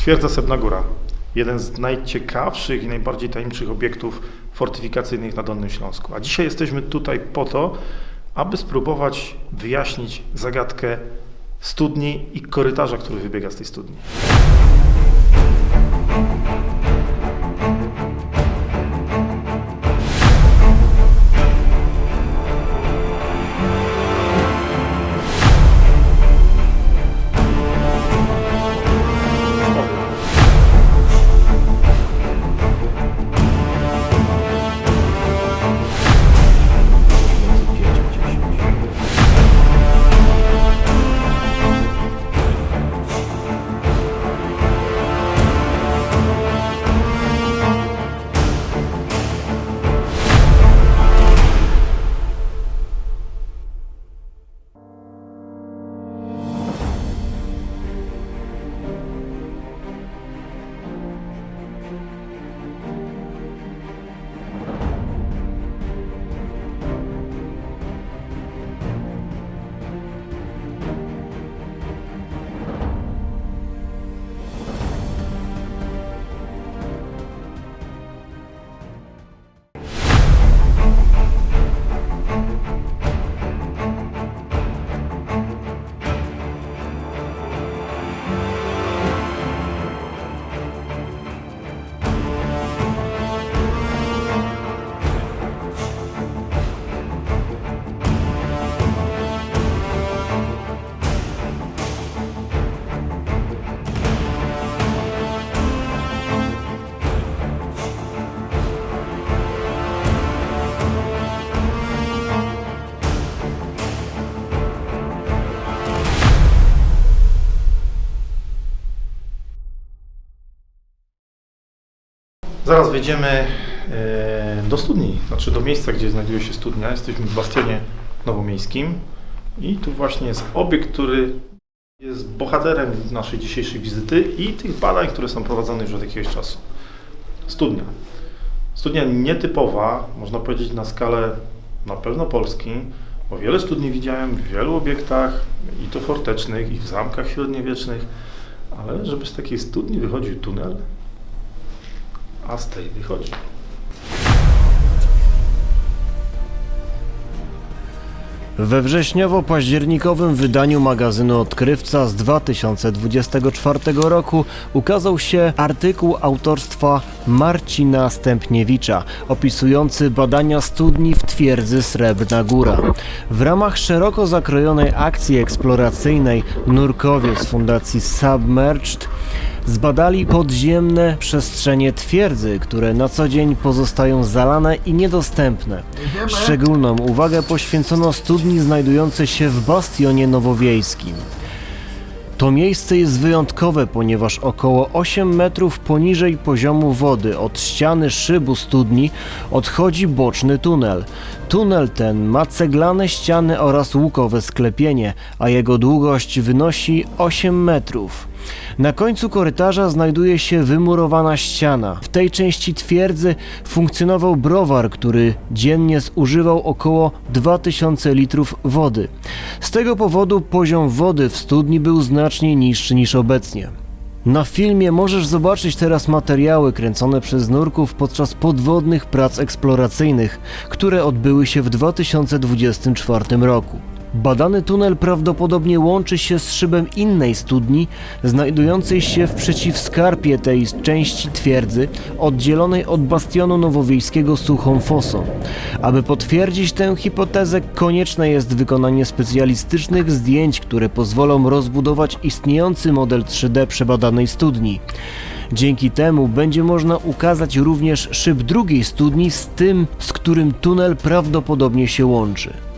Twierdza Sebna Góra. Jeden z najciekawszych i najbardziej tajemniczych obiektów fortyfikacyjnych na Dolnym Śląsku. A dzisiaj jesteśmy tutaj po to, aby spróbować wyjaśnić zagadkę studni i korytarza, który wybiega z tej studni. Zaraz wejdziemy e, do studni, znaczy do miejsca, gdzie znajduje się studnia. Jesteśmy w Bastionie Nowomiejskim i tu właśnie jest obiekt, który jest bohaterem naszej dzisiejszej wizyty i tych badań, które są prowadzone już od jakiegoś czasu. Studnia. Studnia nietypowa, można powiedzieć na skalę na pewno Polski, bo wiele studni widziałem w wielu obiektach, i to fortecznych, i w zamkach średniowiecznych, ale żeby z takiej studni wychodził tunel, a z tej wychodzi. We wrześniowo-październikowym wydaniu magazynu Odkrywca z 2024 roku ukazał się artykuł autorstwa Marcina Stępniewicza opisujący badania studni w twierdzy Srebrna Góra. W ramach szeroko zakrojonej akcji eksploracyjnej nurkowie z fundacji Submerged zbadali podziemne przestrzenie twierdzy, które na co dzień pozostają zalane i niedostępne. Szczególną uwagę poświęcono studni znajdującej się w bastionie nowowiejskim. To miejsce jest wyjątkowe, ponieważ około 8 metrów poniżej poziomu wody od ściany szybu studni odchodzi boczny tunel. Tunel ten ma ceglane ściany oraz łukowe sklepienie, a jego długość wynosi 8 metrów. Na końcu korytarza znajduje się wymurowana ściana. W tej części twierdzy funkcjonował browar, który dziennie zużywał około 2000 litrów wody. Z tego powodu poziom wody w studni był znacznie niższy niż obecnie. Na filmie możesz zobaczyć teraz materiały kręcone przez nurków podczas podwodnych prac eksploracyjnych, które odbyły się w 2024 roku. Badany tunel prawdopodobnie łączy się z szybem innej studni, znajdującej się w przeciwskarpie tej części twierdzy, oddzielonej od bastionu nowowiejskiego suchą fosą. Aby potwierdzić tę hipotezę, konieczne jest wykonanie specjalistycznych zdjęć, które pozwolą rozbudować istniejący model 3D przebadanej studni. Dzięki temu będzie można ukazać również szyb drugiej studni z tym, z którym tunel prawdopodobnie się łączy.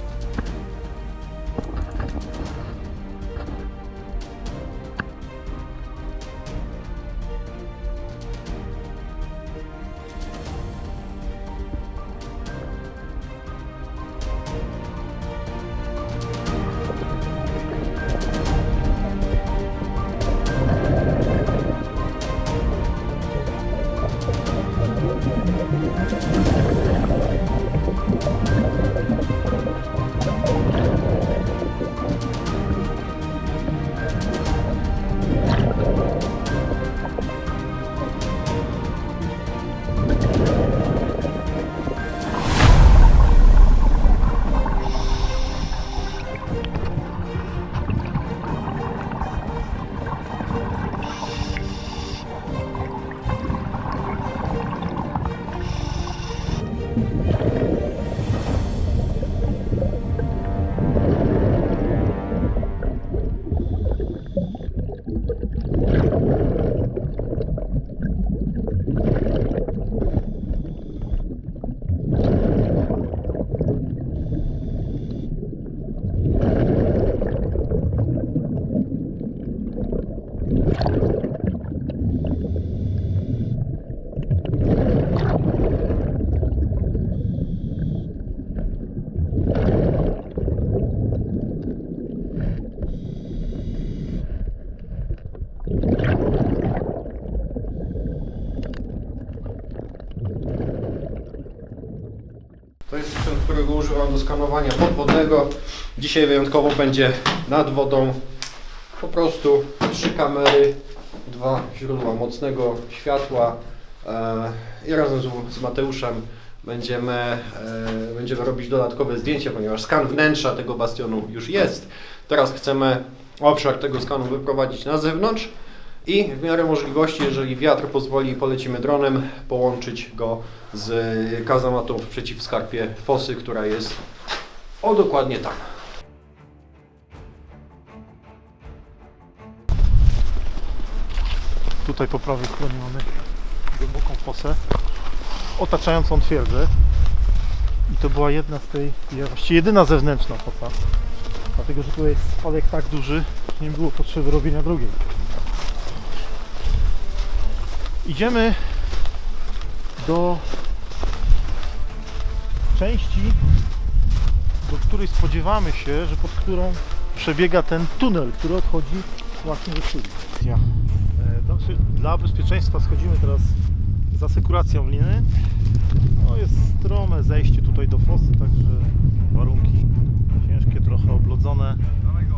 Podwodnego. Dzisiaj wyjątkowo będzie nad wodą. Po prostu trzy kamery, dwa źródła mocnego światła e, i razem z, z Mateuszem będziemy, e, będziemy robić dodatkowe zdjęcia, ponieważ skan wnętrza tego bastionu już jest. Teraz chcemy obszar tego skanu wyprowadzić na zewnątrz i w miarę możliwości, jeżeli wiatr pozwoli, polecimy dronem, połączyć go z kazamatą w przeciwskarpie fosy, która jest o dokładnie tam. Tutaj po prawej stronie mamy głęboką fosę otaczającą twierdzę. I to była jedna z tej, właściwie jedyna zewnętrzna fosa. Dlatego, że tutaj jest spadek tak duży, nie było potrzeby robienia drugiej. Idziemy do części, do której spodziewamy się, że pod którą przebiega ten tunel, który odchodzi właśnie do studni. Ja. E, dla bezpieczeństwa schodzimy teraz z asekuracją liny. No jest strome zejście tutaj do fosy, także warunki ciężkie, trochę oblodzone,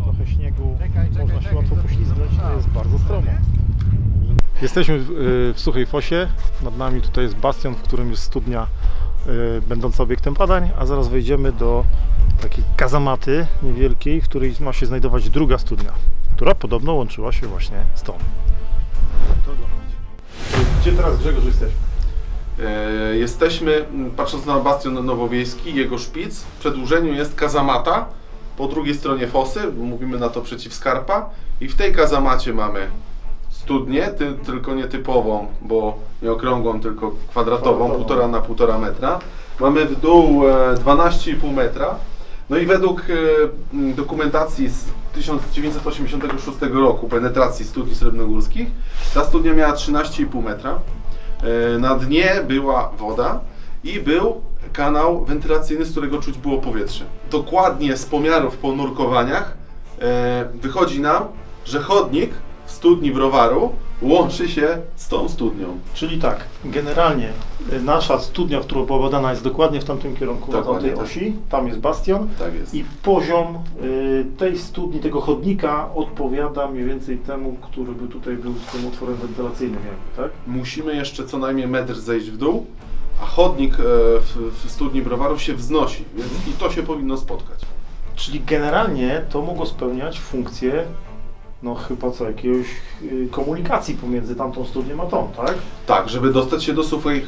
trochę śniegu, można się łatwo poślizgnąć, to jest bardzo stromo. Jesteśmy w, y, w Suchej Fosie, nad nami tutaj jest bastion, w którym jest studnia będąca obiektem badań, a zaraz wejdziemy do takiej kazamaty niewielkiej, w której ma się znajdować druga studnia, która podobno łączyła się właśnie z tą. Gdzie teraz Grzegorz jesteśmy? E, Jesteśmy, patrząc na bastion nowowiejski, jego szpic, w przedłużeniu jest kazamata, po drugiej stronie fosy, mówimy na to przeciwskarpa i w tej kazamacie mamy studnię, ty, tylko nie typową, bo nie okrągłą, tylko kwadratową, półtora na półtora metra. Mamy w dół e, 12,5 metra. No i według e, dokumentacji z 1986 roku penetracji studni srebrnogórskich, ta studnia miała 13,5 metra. E, Na dnie była woda i był kanał wentylacyjny, z którego czuć było powietrze. Dokładnie z pomiarów po nurkowaniach e, wychodzi nam, że chodnik studni browaru łączy się z tą studnią. Czyli tak, generalnie y, nasza studnia, w którą pobadana jest dokładnie w tamtym kierunku, na Dokładnie tamtej tak. osi, tam jest bastion Tak jest. i poziom y, tej studni, tego chodnika odpowiada mniej więcej temu, który by tutaj był z tym otworem wentylacyjnym jakby, tak? Musimy jeszcze co najmniej metr zejść w dół, a chodnik e, w, w studni browaru się wznosi, więc i to się powinno spotkać. Czyli generalnie to mogło spełniać funkcję, no chyba co, jakiegoś y, komunikacji pomiędzy tamtą studnią a tą, tak? Tak, żeby dostać się do suchej,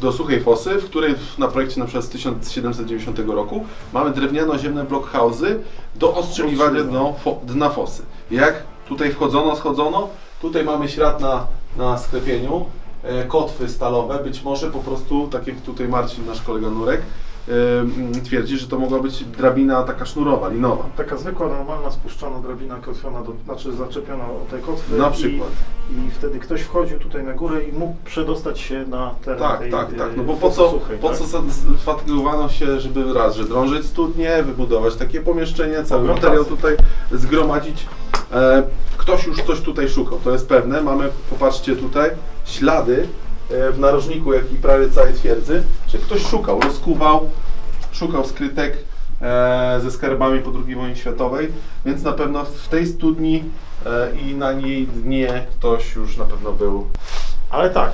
do suchej fosy, w której na projekcie na przykład z 1790 roku mamy drewniano-ziemne blockhouse'y do ostrzeliwania dno, fo, dna fosy. Jak tutaj wchodzono, schodzono, tutaj mamy ślad na, na sklepieniu, e, kotwy stalowe, być może po prostu, tak jak tutaj Marcin, nasz kolega Nurek, twierdzi, że to mogła być drabina taka sznurowa, linowa. Taka zwykła, normalna, spuszczana drabina kotwiona, do, znaczy zaczepiona o te kotwy. Na i- przykład. I wtedy ktoś wchodził tutaj na górę i mógł przedostać się na teren Tak, tej tak, tak. No bo po fosy co, suchej, po tak? co za- fatygowano się, żeby raz, że drążyć studnie, wybudować takie pomieszczenie, cały materiał tutaj zgromadzić. E, ktoś już coś tutaj szukał, to jest pewne. Mamy, popatrzcie tutaj, ślady e, w narożniku, jak i prawie całej twierdzy, że ktoś szukał, rozkuwał, szukał skrytek e, ze skarbami po II wojnie światowej, więc na pewno w tej studni e, i na jej dnie ktoś już na pewno był. Ale tak,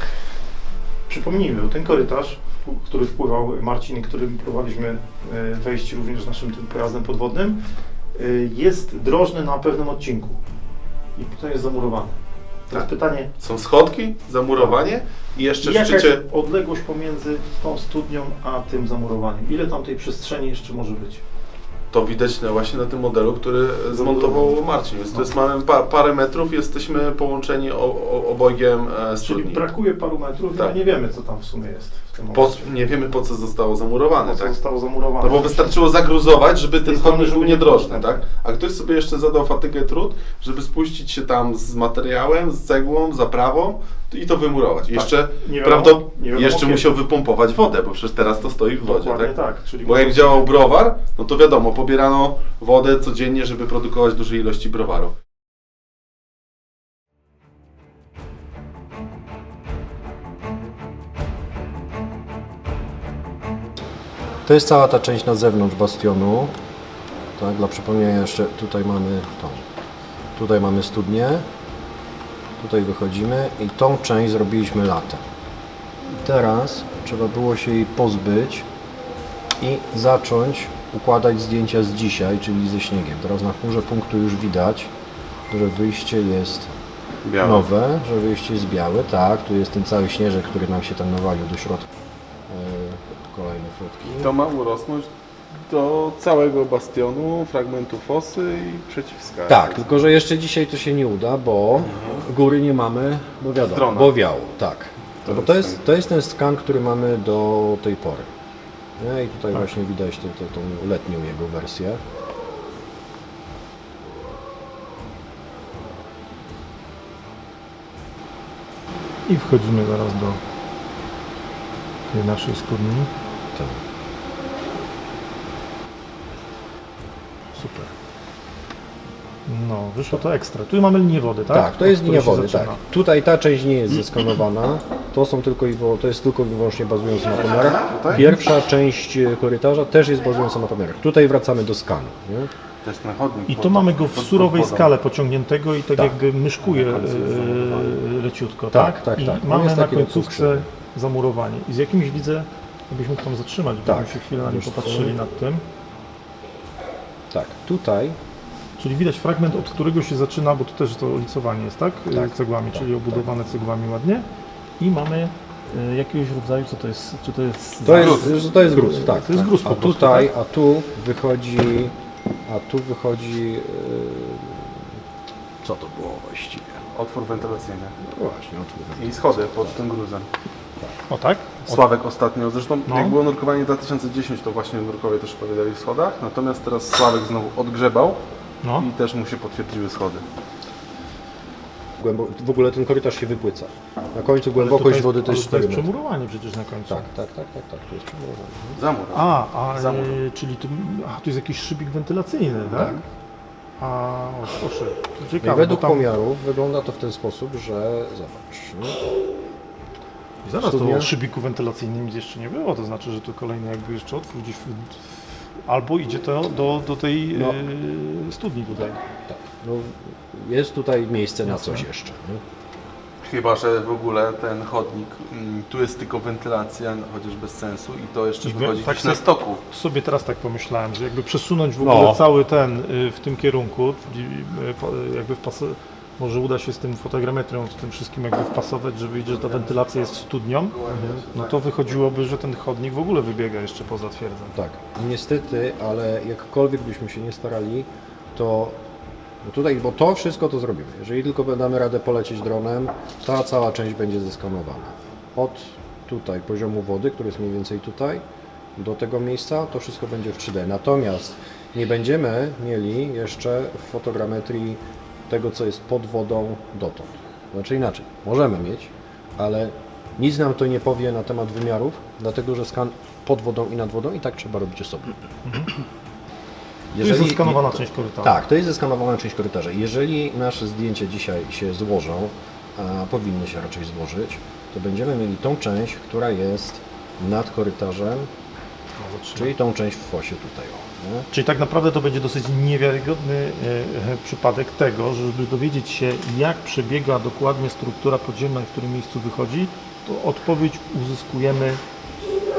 przypomnijmy, był ten korytarz, który wpływał Marcin, którym próbowaliśmy e, wejść również naszym tym pojazdem podwodnym. jest drożny na pewnym odcinku i potem jest zamurowany. To jest Tak. pytanie, Są schodki, zamurowanie i jeszcze w jaka szczycie... jest odległość pomiędzy tą studnią a tym zamurowaniem? Ile tam tej przestrzeni jeszcze może być? To widać na, właśnie na tym modelu, który zmontował Marcin. Więc to jest mamy pa, parę metrów, jesteśmy połączeni o, o, obojgiem e, Czyli studni. brakuje paru metrów, Tak. ale nie wiemy co tam w sumie jest Po, nie wiemy po co zostało zamurowane, Po co tak? zostało zamurowane. No bo wystarczyło zagruzować, żeby ten chodnik był niedrożny, było, tak? A ktoś sobie jeszcze zadał fatygę trud, żeby spuścić się tam z materiałem, z cegłą, zaprawą i to wymurować. I jeszcze, Tak. Nie wiadomo- nie wiadomo jeszcze kiedy. musiał wypompować wodę, bo przecież teraz to stoi w wodzie, Dokładnie tak? tak. Czyli Bo jak działał browar, no to wiadomo, pobierano wodę codziennie, żeby produkować duże ilości browaru. To jest cała ta część na zewnątrz bastionu. Tak, dla przypomnienia jeszcze tutaj mamy tą. Tutaj mamy studnię. Tutaj wychodzimy i tą część zrobiliśmy latem. Teraz trzeba było się jej pozbyć i zacząć układać zdjęcia z dzisiaj, czyli ze śniegiem. Teraz na chmurze punktu już widać, że wyjście jest Białe. nowe, że wyjście jest białe. Tak, tu jest ten cały śnieżek, który nam się tam nawalił do środka. To ma urosnąć do całego bastionu, fragmentu fosy i przeciwskał. Tak, tylko że jeszcze dzisiaj to się nie uda, bo góry nie mamy, bo wiadomo, Strona. bo wiało, tak. To bo jest to ten- jest, to jest ten skan, który mamy do tej pory. Nie? I tutaj właśnie widać tę- tę- tą letnią jego wersję. I wchodzimy zaraz do tej naszej studni. Tak. No, wyszło to ekstra. Tu mamy linię wody, tak? Tak, to jest Od której linia się wody, tak. zaczyna. Tutaj ta część nie jest zeskanowana. To są tylko i to jest tylko i wyłącznie bazujące na pomiarach. Tutaj? Pierwsza część e, korytarza też jest bazująca na pomiarach. Tutaj wracamy do skanu. Nie? To jest ten chodnik. I pod- to mamy go w pod- pod surowej wodą. skale pociągniętego i tak, Tak. jakby myszkuje e, leciutko, Tak, tak? tak, I tak. On mamy jest na taki końcówce zamurowanie. I z jakimś widzę, jakbyś mógł tam zatrzymać, Tak. byśmy się chwilę na nim Wiesz co? popatrzyli nad tym. Tak, tutaj Czyli widać fragment, od którego się zaczyna, bo tu też to licowanie jest, tak? E, Tak, Cegłami, tak, czyli obudowane cegłami ładnie. I mamy e, jakiegoś rodzaju, co to jest? Czy to jest To gruz? jest, to jest gruz, tak. To jest tak. gruz a tutaj, tak? a tu wychodzi, a tu wychodzi, yy, co to było właściwie? Otwór wentylacyjny. No właśnie, otwór. I schody pod tym gruzem. O tak? Sławek ostatnio, zresztą No. jak było nurkowanie 2010, to właśnie nurkowie też opowiadali w schodach, natomiast teraz Sławek znowu odgrzebał No. i też mu się potwierdziły schody. Głębo, w ogóle ten korytarz się wypłyca. Na końcu głębokość tutaj- wody to ale jest 4 jest metry. przemurowanie przecież na końcu. Tak, tak, tak, tak, tak, tu jest przemurowanie. Zamur. A, a e, czyli tu, a, tu jest jakiś szybik wentylacyjny, tak? Tak. A, o, proszę, to ciekawe, według bo tam, pomiarów wygląda to w ten sposób, że zobacz. nie? zaraz to studnia- o szybiku wentylacyjnym nic jeszcze nie było, to znaczy, że to kolejny jakby jeszcze otwór gdzieś, w, albo idzie to do, do tej No. e, studni tutaj. Tak. No, jest tutaj miejsce na coś jeszcze. Nie? Chyba, że w ogóle ten chodnik, mm, tu jest tylko wentylacja, no, chociaż bez sensu i to jeszcze I wychodzi tak na stoku. Sobie teraz tak pomyślałem, że jakby przesunąć w No. ogóle cały ten y, w tym kierunku, y, y, jakby wpas- może uda się z tym fotogrametrią, z tym wszystkim jakby wpasować, że wyjdzie, że ta wentylacja jest studnią, no to wychodziłoby, że ten chodnik w ogóle wybiega jeszcze poza twierdzę. Tak, niestety, ale jakkolwiek byśmy się nie starali, to no tutaj, bo to wszystko to zrobimy. Jeżeli tylko damy radę polecieć dronem, ta cała część będzie zeskanowana. Od tutaj poziomu wody, który jest mniej więcej tutaj, do tego miejsca, to wszystko będzie w 3D. Natomiast nie będziemy mieli jeszcze w fotogrametrii tego, co jest pod wodą dotąd. Znaczy inaczej, możemy mieć, ale nic nam to nie powie na temat wymiarów, dlatego że skan pod wodą i nad wodą i tak trzeba robić osobno. Tu jest zeskanowana część korytarza. Tak, to jest zeskanowana część korytarza. Jeżeli nasze zdjęcia dzisiaj się złożą, a powinny się raczej złożyć, to będziemy mieli tą część, która jest nad korytarzem, Czyli tą część w fosie tutaj. O? Czyli tak naprawdę to będzie dosyć niewiarygodny e, e, przypadek tego, że żeby dowiedzieć się, jak przebiega dokładnie struktura podziemna, i w którym miejscu wychodzi, to odpowiedź uzyskujemy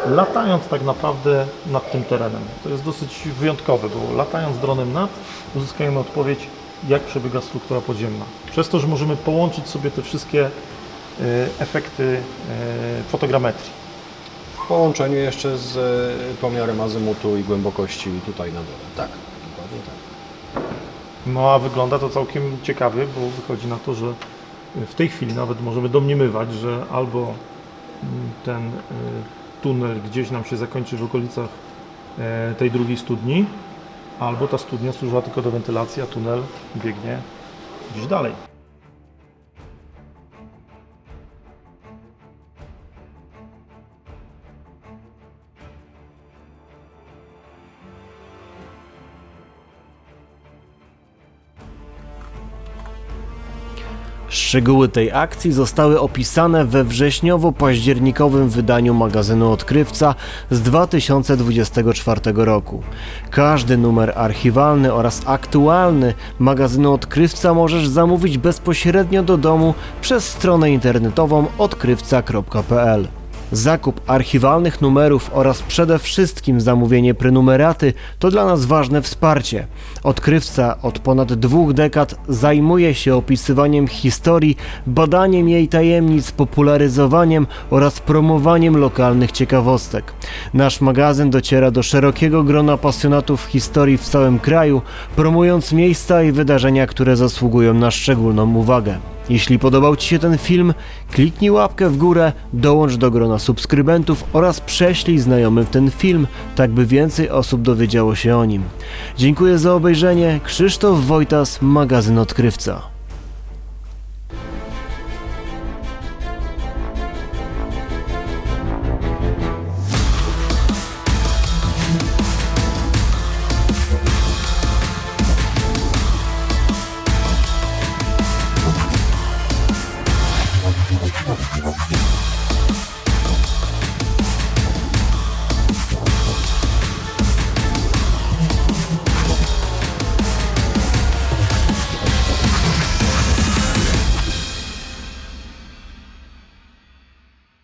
latając tak naprawdę nad tym terenem. To jest dosyć wyjątkowe, bo latając dronem nad uzyskujemy odpowiedź, jak przebiega struktura podziemna. Przez to, że możemy połączyć sobie te wszystkie e, efekty e, fotogrametrii. W połączeniu jeszcze z e, pomiarem azymutu i głębokości tutaj na dole. Tak, dokładnie tak. No a wygląda to całkiem ciekawie, bo wychodzi na to, że w tej chwili nawet możemy domniemywać, że albo mm, ten y, tunel gdzieś nam się zakończy w okolicach e, tej drugiej studni, albo ta studnia służyła tylko do wentylacji, a tunel biegnie gdzieś dalej. Szczegóły tej akcji zostały opisane we wrześniowo-październikowym wydaniu magazynu Odkrywca z 2024 roku. Każdy numer archiwalny oraz aktualny magazynu Odkrywca możesz zamówić bezpośrednio do domu przez stronę internetową odkrywca.pl. Zakup archiwalnych numerów oraz przede wszystkim zamówienie prenumeraty to dla nas ważne wsparcie. Odkrywca od ponad dwóch dekad zajmuje się opisywaniem historii, badaniem jej tajemnic, popularyzowaniem oraz promowaniem lokalnych ciekawostek. Nasz magazyn dociera do szerokiego grona pasjonatów historii w całym kraju, promując miejsca i wydarzenia, które zasługują na szczególną uwagę. Jeśli podobał Ci się ten film, kliknij łapkę w górę, dołącz do grona subskrybentów oraz prześlij znajomym ten film, tak by więcej osób dowiedziało się o nim. Dziękuję za obejrzenie. Krzysztof Wojtas, magazyn Odkrywca.